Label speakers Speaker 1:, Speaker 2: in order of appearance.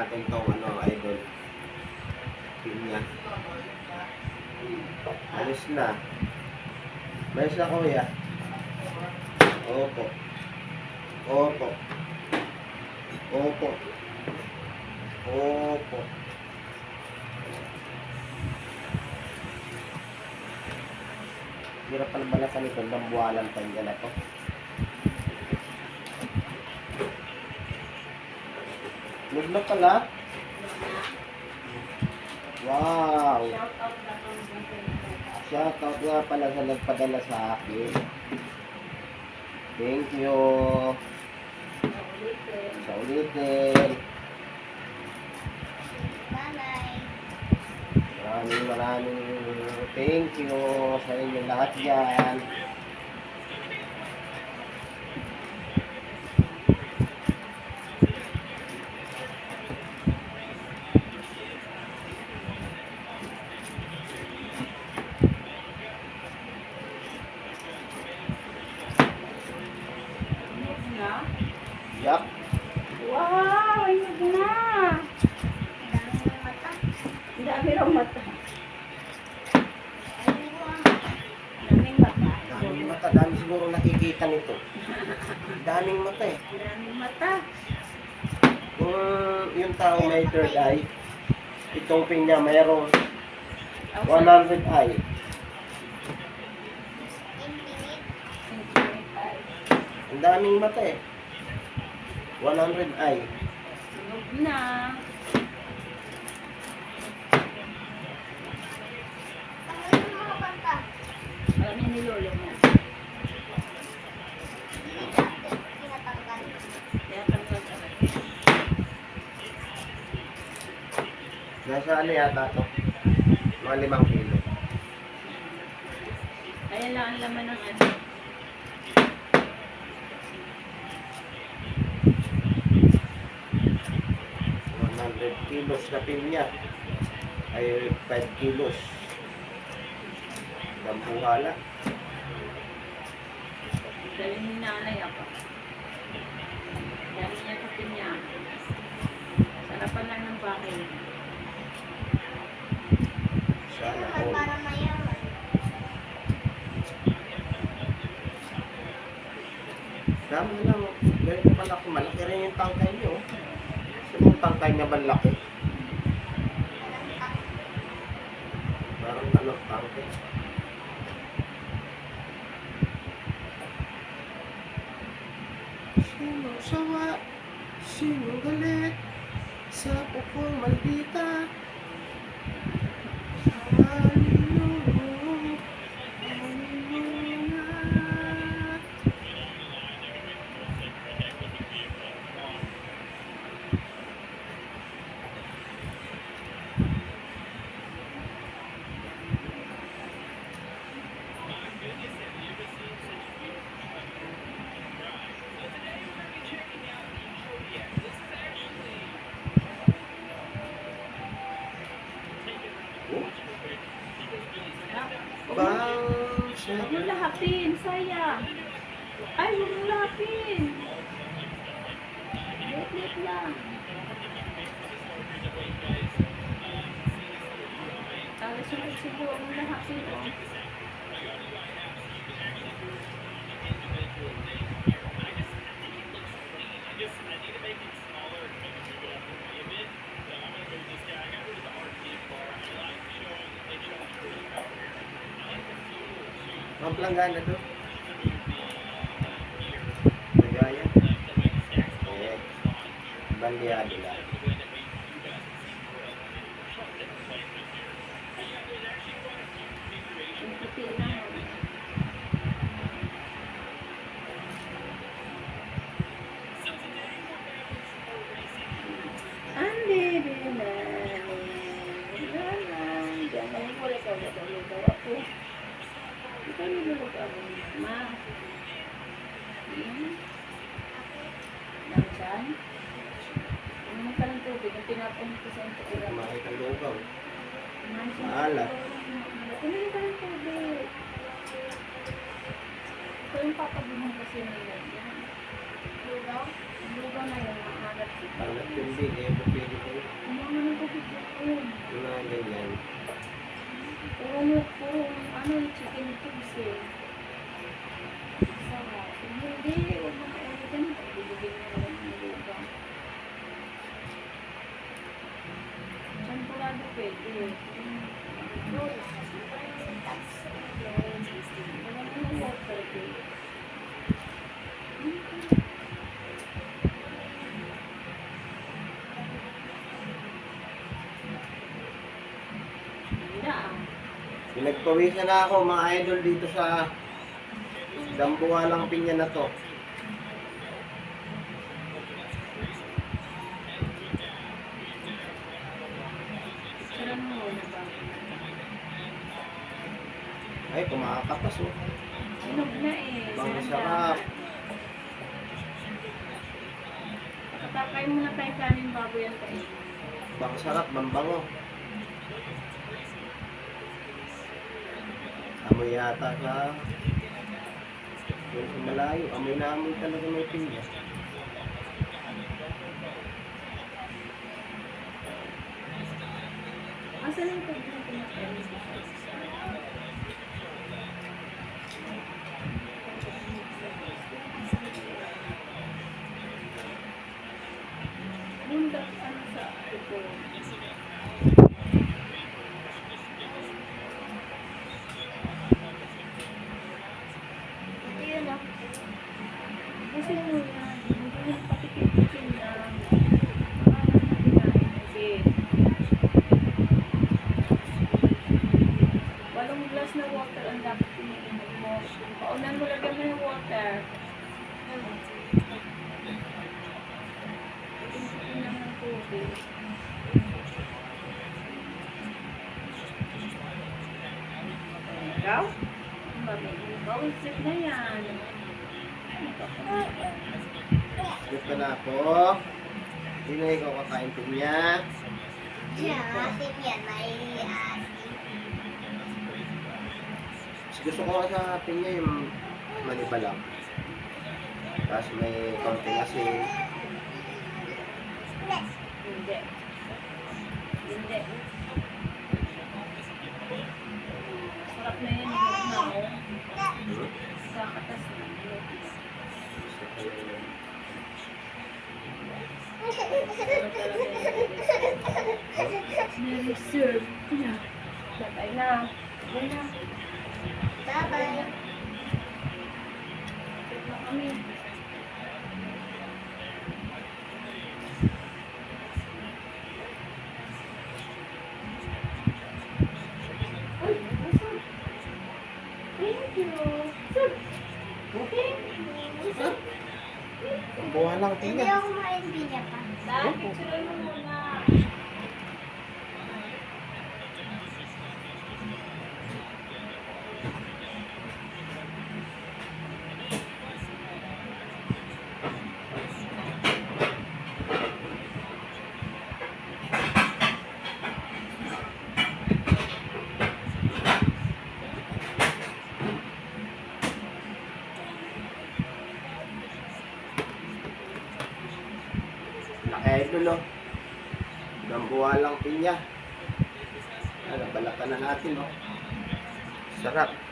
Speaker 1: natin tong ano, idol. Pinya. Alis na. Alis na kuya. Opo. Opo. Opo. Opo. Hirap pala malasan ito. Nambuwalan pa yung na to. Lug na pala. Wow! Shoutout nga pala sa nagpadala sa akin. Thank you. Sa ulitin. Maraming maraming thank you sa inyong lahat dyan. Yup.
Speaker 2: Wow, ayun na. Ang dami raw mata. Daming mata.
Speaker 1: Daming mata. Dami siguro nakikita nito. Daming mata eh.
Speaker 2: Daming mata.
Speaker 1: Kung yung tao may third eye, itong pinya mayroong 100 eye. Ang daming mata eh. 100 eye.
Speaker 2: Sunog na. Alam niya ni Lolo rin.
Speaker 1: Nasa ano yata to? Mga limang kilo.
Speaker 2: Kaya lang ang laman ng ano.
Speaker 1: Kilos na pinya. Ay 5 kilos. Dampuhala.
Speaker 2: Dali ni nanay ako. Dali niya sa pinya. Sarapan lang ng bakit.
Speaker 1: Sana all. Dami lang. Ganito pala ako. Malaki rin yung tangkay niyo. Saan yung tangkay niya malaki? Parang ano, tangkay. Sino sawa? Sino galit? Sa pupong
Speaker 2: Huwag mo lahapin, sayang. Ay, huwag mo lahapin. Lit-lit lang. Tapos sunod-sunod, huwag mo lahapin. Oh.
Speaker 1: Mga planggana doon. Nagaya. Eh, bandiado lang.
Speaker 2: Yung puti lang. oh. Ande, binane, binane. Diyan na yung wala ka, wala ka, wala ka, ako. Ikaw yung wala ka, ma. Hmm? Nandyan? Ano ka ng tubig? Ang ko.
Speaker 1: Kumain lugaw.
Speaker 2: Maalat.
Speaker 1: Maalat.
Speaker 2: Uminom ka ng tubig. Ito yung papabuhan kasi nila. Yan. Lugaw? Lugaw na yun. Ang
Speaker 1: Pangat yung big, eh, pupili ko.
Speaker 2: Umama ng tubig yun.
Speaker 1: Yung mga ganyan.
Speaker 2: Puro po, ano, chicken cubes eh. Sarap. Hindi, huwag mo na ulitin. Bibigyan mo naman ng lupa. Champurado pwede. Wala mo ng water eh. Hindi na ah.
Speaker 1: Pinagpawisan na ako mga idol dito sa Dambuhalang Pinya na to. Kumakapas oh.
Speaker 2: Sinog na eh.
Speaker 1: Bang
Speaker 2: Sarap
Speaker 1: sarap.
Speaker 2: Patakay mo na tayo kanin bago yan tayo.
Speaker 1: Bang sarap, bambango. Amoy yata sa... Yung malayo, amoy na amoy talaga may pinya.
Speaker 2: Asan yung pag na pinakain? Bunda, ano sa ito? Ito yun ah. Kasi mo yan. Hindi mo patikin-tikin lang. Para na kinain kasi. Walong glass na water ang dapat iniinom mo. Paunan mo lagyan mo ng water. Tingin lang ng tubig. Ikaw? Trip na yan.
Speaker 1: Gusto na ako. Na ikaw kakain pinya.
Speaker 3: Yeah, asin yan. May asin.
Speaker 1: Gusto ko sa pinya yung manibalang. Tapos may konting asin.
Speaker 2: Hindi. Hindi. Sarap na yan. Huwag na ako.
Speaker 1: Hmm?
Speaker 2: Kakatas na.
Speaker 1: Yun.
Speaker 2: Sarap. Batay na. Batay na.
Speaker 3: Bye-bye.
Speaker 1: Buha lang
Speaker 3: Hindi
Speaker 1: pinya.
Speaker 3: ako pinya pa.
Speaker 2: Dad, picture mo muna.
Speaker 1: Laki idol oh. Dambuha lang pinya. Ano, balatan na natin oh. Sarap.